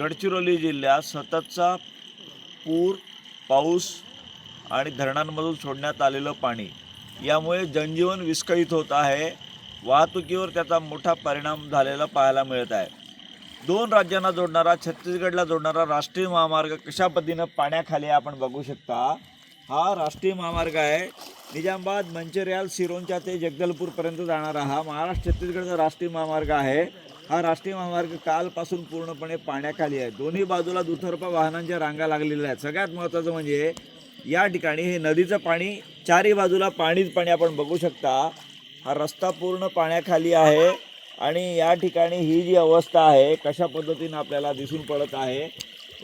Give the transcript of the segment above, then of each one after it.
गडचिरोली जिल्ह्यात सततचा पूर पाऊस आणि धरणांमधून सोडण्यात आलेलं पाणी. यामुळे जनजीवन विस्कळीत होत आहे. वाहतुकीवर त्याचा मोठा परिणाम झालेला पाहायला मिळत आहे. दोन राज्यांना जोडणारा छत्तीसगडला जोडणारा राष्ट्रीय महामार्ग कशा पद्धतीनं पाण्याखाली आपण बघू शकता. हा राष्ट्रीय महामार्ग आहे. निजामाबाद मंचेरियाल सिरोंचा ते जगदलपूरपर्यंत जाणारा हा महाराष्ट्र छत्तीसगडचा राष्ट्रीय महामार्ग आहे. हा राष्ट्रीय महामार्ग कालपासून पूर्णपणे पाण्याखाली आहे. दोन्ही बाजूला दुतर्फा वाहनांच्या रांगा लागलेल्या आहेत. सगळ्यात महत्त्वाचं म्हणजे या ठिकाणी हे नदीचं पाणी चारही बाजूला पाणीच पाणी आपण बघू शकता. हा रस्ता पूर्ण पाण्याखाली आहे आणि या ठिकाणी ही जी अवस्था आहे कशा पद्धतीनं आपल्याला दिसून पडत आहे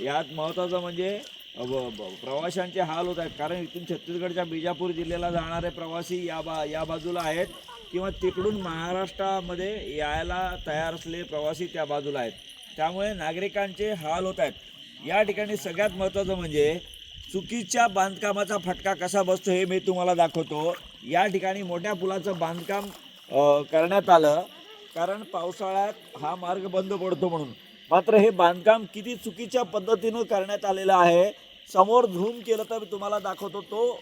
यात महत्त्वाचं म्हणजे प्रवाशांचे हाल होत आहेत. कारण इथून छत्तीसगडच्या बिजापूर जिल्ह्याला जाणारे प्रवासी या बा या बाजूला आहेत. किंवा तिकडून महाराष्ट्रामध्ये यायला तयार असलेले प्रवासी त्या बाजूला आहेत. त्यामुळे नागरिकांचे हाल होत आहेत. या ठिकाणी सगळ्यात महत्त्वाचं म्हणजे चुकीच्या बांधकामाचा फटका कसा बसतो हे मी तुम्हाला दाखवतो. या ठिकाणी मोठ्या पुलाचं बांधकाम करण्यात आलं. कारण पावसाळ्यात हा मार्ग बंद पडतो म्हणून. मात्र हे बांधकाम किती चुकीच्या पद्धतीनं करण्यात आलेलं आहे समोर झूम केलं तर मी तुम्हाला दाखवतो. तो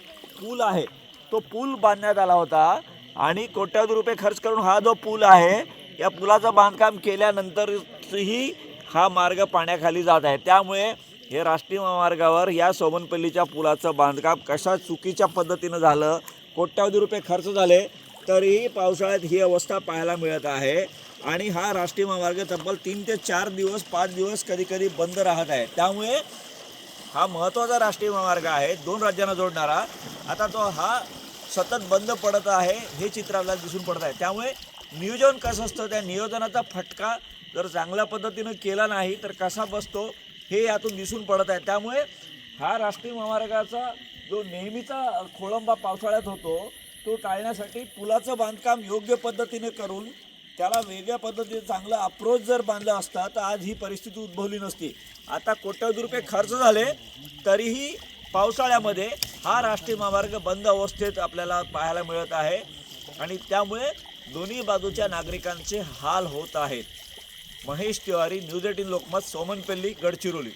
पूल आहे. तो पूल बांधण्यात आला होता. आणि कोट्यावधी रुपये खर्च करून हा जो पूल आहे या पुलाचं बांधकाम केल्यानंतरही हा मार्ग पाण्याखाली जात आहे. त्यामुळे हे राष्ट्रीय महामार्गावर या सोमनपल्लीच्या पुलाचं बांधकाम कशा चुकीच्या पद्धतीनं झालं कोट्यावधी रुपये खर्च झाले तरीही पावसाळ्यात ही अवस्था पाहायला मिळत आहे. आणि हा राष्ट्रीय महामार्ग तब्बल तीन ते चार दिवस पाच दिवस कधी कधी बंद राहत आहे. त्यामुळे हा महत्त्वाचा राष्ट्रीय महामार्ग आहे दोन राज्यांना जोडणारा. आता तो हा सतत बंद पडत आहे हे चित्र आपल्याला दिसून पडत आहे. त्यामुळे नियोजन कसं असतं त्या नियोजनाचा फटका जर चांगल्या पद्धतीनं केला नाही तर कसा बसतो हे यातून दिसून पडत आहे. त्यामुळे हा राष्ट्रीय महामार्गाचा जो नेहमीचा खोळंबा पावसाळ्यात होतो तो टाळण्यासाठी पुलाचं बांधकाम योग्य पद्धतीने करून त्याला वेगळ्या पद्धतीने चांगलं अप्रोच जर बांधलं असता तर आज ही परिस्थिती उद्भवली नसती. आता कोट्यावधी रुपये खर्च झाले तरीही पावसाळ्यामध्ये हा राष्ट्रीय महामार्ग बंद अवस्थेत आपल्याला पाहायला मिळत आहे. आणि त्यामुळे दोन्ही बाजूच्या नागरिकांचे हाल होत आहेत. Mahesh Tiwari news eighteen Lokmat Somanpalli Gadchiroli.